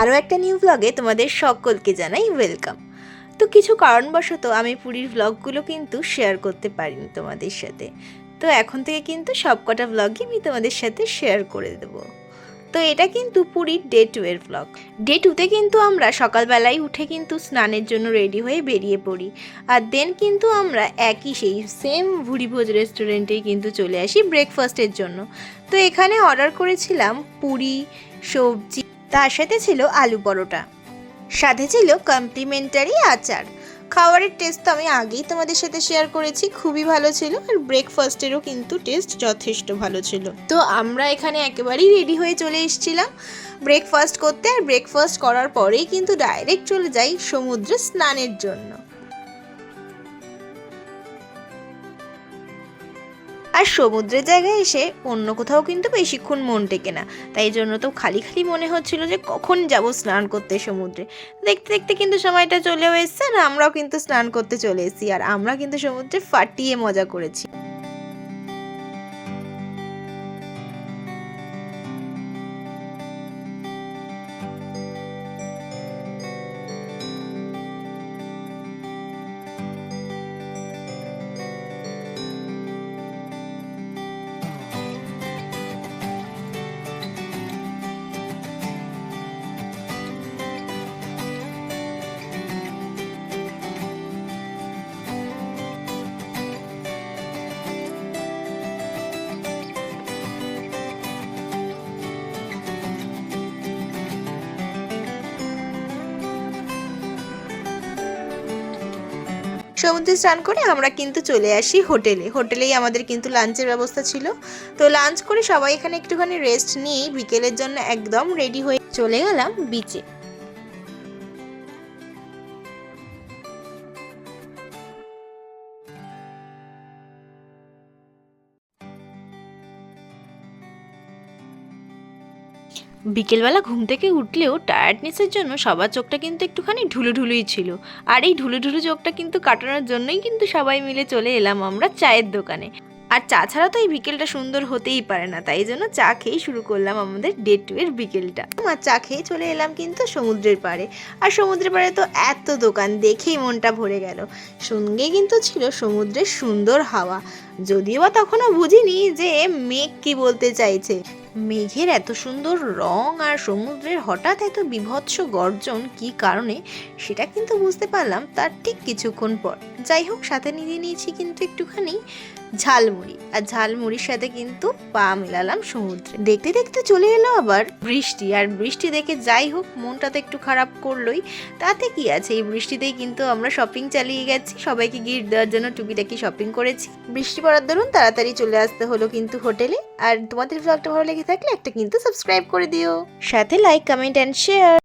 আরও একটা নিউ ব্লগে তোমাদের সকলকে জানাই ওয়েলকাম তো কিছু কারণবশত আমি পুরীর ব্লগগুলো কিন্তু শেয়ার করতে পারিনি তোমাদের সাথে। তো এখন থেকে কিন্তু সবকটা ব্লগই আমি তোমাদের সাথে শেয়ার করে দেবো। তো এটা কিন্তু পুরীর ডে টু এর ব্লগ ডে টুতে কিন্তু আমরা সকালবেলায় উঠে কিন্তু স্নানের জন্য রেডি হয়ে বেরিয়ে পড়ি। আর দেন কিন্তু আমরা একই সেই সেম ভুড়িভোজ রেস্টুরেন্টেই কিন্তু চলে আসি ব্রেকফাস্টের জন্য। তো এখানে অর্ডার করেছিলাম পুরি, সবজি তার সাথে ছিল আলু পরোটা। সাথে ছিল কমপ্লিমেন্টারি আচার। খাবারের টেস্ট তো আমি আগেই তোমাদের সাথে শেয়ার করেছি, খুবই ভালো ছিল আর ব্রেকফাস্টেরও কিন্তু টেস্ট যথেষ্ট ভালো ছিল। তো আমরা এখানে একেবারেই রেডি হয়ে চলে এসেছিলাম। ব্রেকফাস্ট করতে আর ব্রেকফাস্ট করার পরেই কিন্তু ডাইরেক্ট চলে যাই সমুদ্রে স্নানের জন্য। আর সমুদ্রের জায়গায় এসে অন্য কোথাও কিন্তু বেশিক্ষণ মন টেকে না। তাই জন্য তো খালি খালি মনে হচ্ছিল যে কখন যাব স্নান করতে সমুদ্রে। দেখতে দেখতে কিন্তু সময়টা চলেও এসছে আর আমরাও কিন্তু স্নান করতে চলে এসেছি। আর আমরা কিন্তু সমুদ্রে ফাটিয়ে মজা করেছি। সমুদ্রে স্নান করে আমরা কিন্তু চলে আসি হোটেলে। হোটেলেই আমাদের কিন্তু লাঞ্চের ব্যবস্থা ছিল। তো লাঞ্চ করে সবাই এখানে একটুখানি রেস্ট নিয়েই বিকেলের জন্য একদম রেডি হয়ে চলে গেলাম বিচে বিকেলবেলা ঘুম থেকে উঠলেও টায়ার্ডনেসের জন্য সবার চোখটা কিন্তু একটুখানি ঢুলু ঢুলুই ছিল। আর এই ঢুলু ঢুলু চোখটা কিন্তু কাটানোর জন্যই কিন্তু সবাই মিলে চলে এলাম আমরা চায়ের দোকানে। আর চা ছাড়া তো এই বিকেলটা সুন্দর হতেই পারে না, তাই জন্য চা খেয়েই শুরু করলাম আমাদের ডে টু এর বিকেলটা। আর চা খেয়ে চলে এলাম কিন্তু সমুদ্রের পাড়ে। আর সমুদ্রের পাড়ে তো এত দোকান দেখেই মনটা ভরে গেল। সঙ্গে কিন্তু ছিল সমুদ্রের সুন্দর হাওয়া। যদিও বা তখনও বুঝিনি যে মেঘ কি বলতে চাইছে। মেঘের এত সুন্দর রং আর সমুদ্রের হঠাৎ এত বিভৎস গর্জন, কি কারণে? সেটা কিন্তু বুঝতে পারলাম তার ঠিক কিছুক্ষণ পর। যাই হোক, সাথে নিয়ে নিয়েছি কিন্তু একটুখানি ঝালমুড়ি। আর ঝালমুড়ির সাথে কিন্তু পা মেলালাম সমুদ্রে। দেখতে দেখতে চলে এলো আবার বৃষ্টি। আর বৃষ্টি দেখে যাই হোক, মনটা তো একটু খারাপ করলোই। তাতে কি আছে? এই বৃষ্টিতেই কিন্তু আমরা শপিং চালিয়ে গেছি। সবাইকে গিফট দেওয়ার জন্য টুকিটাকি শপিং করেছি। বৃষ্টি পড়ার দরুন তাড়াতাড়ি চলে আসতে হলো কিন্তু হোটেলে। আর তোমাদের ব্লগটা ভালো লেগে থাকলে একটা কিন্তু সাবস্ক্রাইব করে দিও। সাথে লাইক কমেন্ট অ্যান্ড শেয়ার